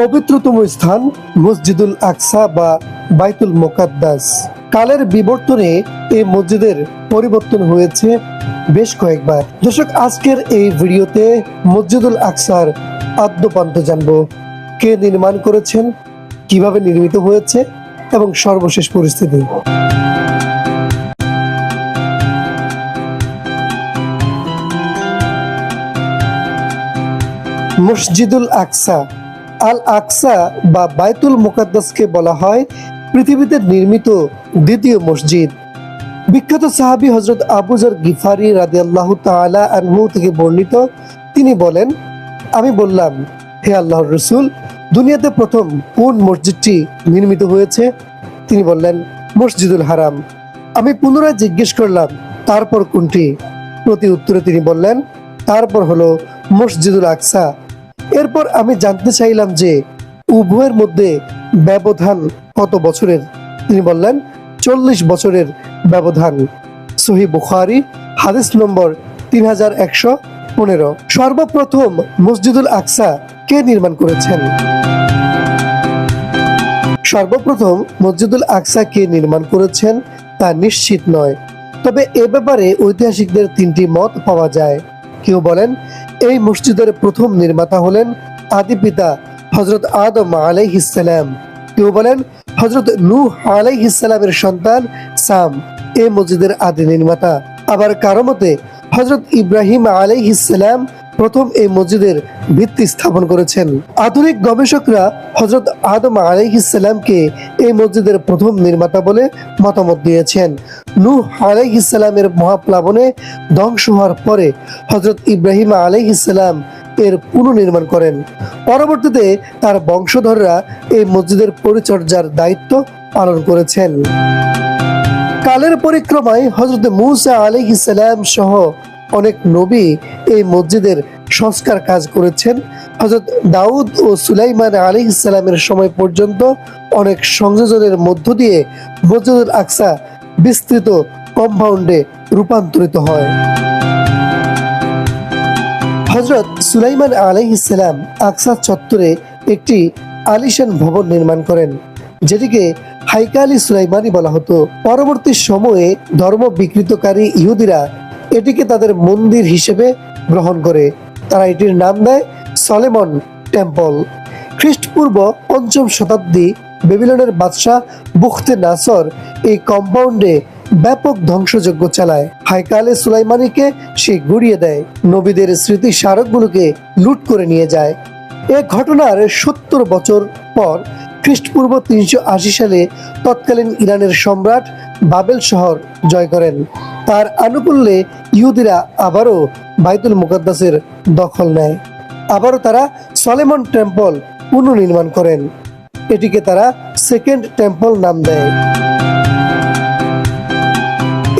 পবিত্রতম স্থান মসজিদুল আকসা বা বাইতুল মোকাদ্দাস। কালের বিবর্তনে এই মসজিদের পরিবর্তন হয়েছে বেশ কয়েকবার। দর্শক, আজকের এই ভিডিওতে মসজিদুল আকসার আদ্যপান্ত জানব। কে নির্মাণ করেছেন, কীভাবে নির্মিত হয়েছে এবং সর্বশেষ পরিস্থিতি। মসজিদুল আকসা আল আকসা বা বাইতুল মুকাদ্দাসকে বলা হয় পৃথিবীতে নির্মিত দ্বিতীয় মসজিদ। বিখ্যাত সাহাবী হজরত আবুজার গিফারি রাজি রাদিয়াল্লাহু তাআলা আনহু থেকে বর্ণিত, তিনি বলেন, আমি বললাম, হে আল্লাহর রসুল, দুনিয়াতে প্রথম কোন মসজিদটি নির্মিত হয়েছে? তিনি বললেন, মসজিদুল হারাম। আমি পুনরায় জিজ্ঞেস করলাম, তারপর কোনটি? প্রতি উত্তরে তিনি বললেন, তারপর হলো মসজিদুল আকসা। এরপর আমি জানতে চাইলাম যে উভয়ের মধ্যে ব্যবধান কত বছরের? তিনি বললেন, চল্লিশ বছরের ব্যবধান। সহি বুখারি, হাদিস নম্বর তিন হাজার একশো পনেরো। সর্বপ্রথম মসজিদুল আকসা কে নির্মাণ করেছেন? সর্বপ্রথম মসজিদুল আকসা কে নির্মাণ করেছেন তা নিশ্চিত নয়। তবে এ ব্যাপারে ঐতিহাসিকদের তিনটি মত পাওয়া যায়। কেউ বলেন এই মসজিদের প্রথম নির্মাতা হলেন আদি পিতা হজরত আদম আলাইহিসাল্লাম কেউ বলেন হজরত নূহ আলাইহিসাল্লামের সন্তান সাম, এই মসজিদের আদি নির্মাতা। আবার কারও মতে হজরত ইব্রাহিম আলাইহিসালাম প্রথম এই মসজিদের ভিত্তি স্থাপন করেছেন। আধুনিক গবেষকরা হজরত আদম আলাইহিসালামকে এই মসজিদের প্রথম নির্মাতা বলে মতামত দিয়েছেন। নূহ আলাইহিসালামের মহাপ্লাবনে ধ্বংস হওয়ার পরে হজরত ইব্রাহিম আলাইহিসালাম এর পুনর্নির্মাণ করেন। পরবর্তীতে তার বংশধররা এই মসজিদের পরিচর্যার দায়িত্ব পালন করেছেন। কালের পরিক্রমায় হজরত মুসা আলাইহিসালাম সহ অনেক নবী এই মসজিদের সংস্কার কাজ করেছেন। হজরত দাউদ ও সুলাইমান আলী ইসলামের সময় পর্যন্ত অনেক সংযোজনের মধ্য দিয়ে মসজিদুল আকসা বিস্তৃত কম্পাউন্ডে রূপান্তরিত হয়। হজরত সুলাইমান আলী ইসলাম আকসা চত্বরে একটি আলিশান ভবন নির্মাণ করেন, যেটিকে হাইকালি সুলাইমানি বলা হতো। পরবর্তী সময়ে ধর্ম বিকৃতকারী ইহুদিরা এটিকে তাদের মন্দির হিসেবে গ্রহণ করে। তারা এটির নাম দেয় সলেমন টেম্পল। খ্রিস্টপূর্ব পঞ্চম শতাব্দী বেবিলনের বাদশাহ বুখতে নাসর এই কম্পাউন্ডে ব্যাপক ধ্বংসযজ্ঞ চালায়। হাইকালে সুলাইমানিকে সে গুড়িয়ে দেয়। নবীদের স্মৃতি স্মারকগুলোকে লুট করে নিয়ে যায়। এ ঘটনার সত্তর বছর পর খ্রিস্টপূর্ব তিনশো আশি সালে তৎকালীন ইরানের সম্রাট বাবেল শহর জয় করেন। তার আনুকূল্যে ইহুদিরা আবারও বাইতুল মুকাদ্দাসের দখল নেয়। আবারও তারা সলেমন টেম্পল পুনর্নির্মাণ করেন। এটিকে তারা সেকেন্ড টেম্পল নাম দেয়।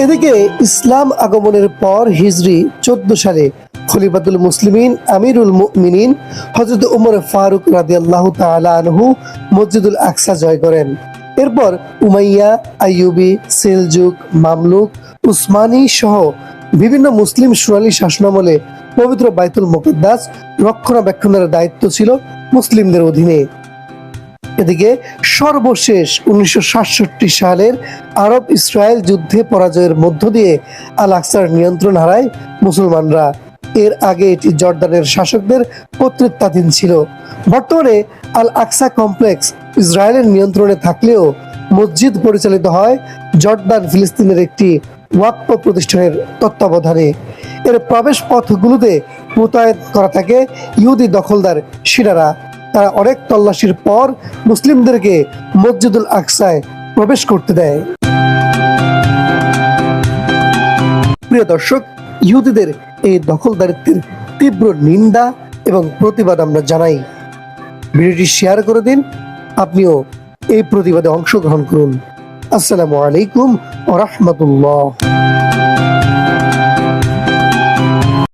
এদিকে ইসলাম আগমনের পর হিজরি চোদ্দ সালে খলিফাতুল মুসলিমিন, আমিরুল মুমিনিন হজরত উমর ফারুক রাদিয়াল্লাহু তাআলা আনহু মসজিদুল আকসা জয় করেন। এরপর উমাইয়া, আইয়ুবি সেলজুক মামলুক, উসমানী সহ বিভিন্ন মুসলিম সুরালি শাসনামলে পবিত্র বাইতুল মুকদ্দাস রক্ষণাবেক্ষণের দায়িত্ব ছিল মুসলিমদের অধীনে। এদিকে সর্বশেষ উনিশশো সাতষট্টি সালের আরব ইসরায়েল যুদ্ধে পরাজয়ের মধ্য দিয়ে আল আকসার নিয়ন্ত্রণ হারায় মুসলমানরা। এর আগে এটি জর্দানের শাসকদের কর্তৃত্বাধীন ছিল। বর্তমানে আল আকসা কমপ্লেক্স ইসরায়েলের নিয়ন্ত্রণে থাকলেও মসজিদ পরিচালিত হয় জর্দান ফিলিস্তিনের একটি ওয়াক্ফ প্রতিষ্ঠানের তত্ত্বাবধানে। এর প্রবেশ পথগুলোতে মোতায়েন করা থাকে ইহুদি দখলদার শিরারা তারা অনেক তল্লাশির পর মুসলিমদেরকে মসজিদুল আকসায় প্রবেশ করতে দেয়। প্রিয় দর্শক, ইহুদিদের এই দখলদারিত্বের তীব্র নিন্দা এবং প্রতিবাদ আমরা জানাই। ভিডিওটি শেয়ার করে দিন। আপনিও এই প্রতিবাদে অংশগ্রহণ করুন। আসসালামু আলাইকুম ও রহমতুল্লাহ।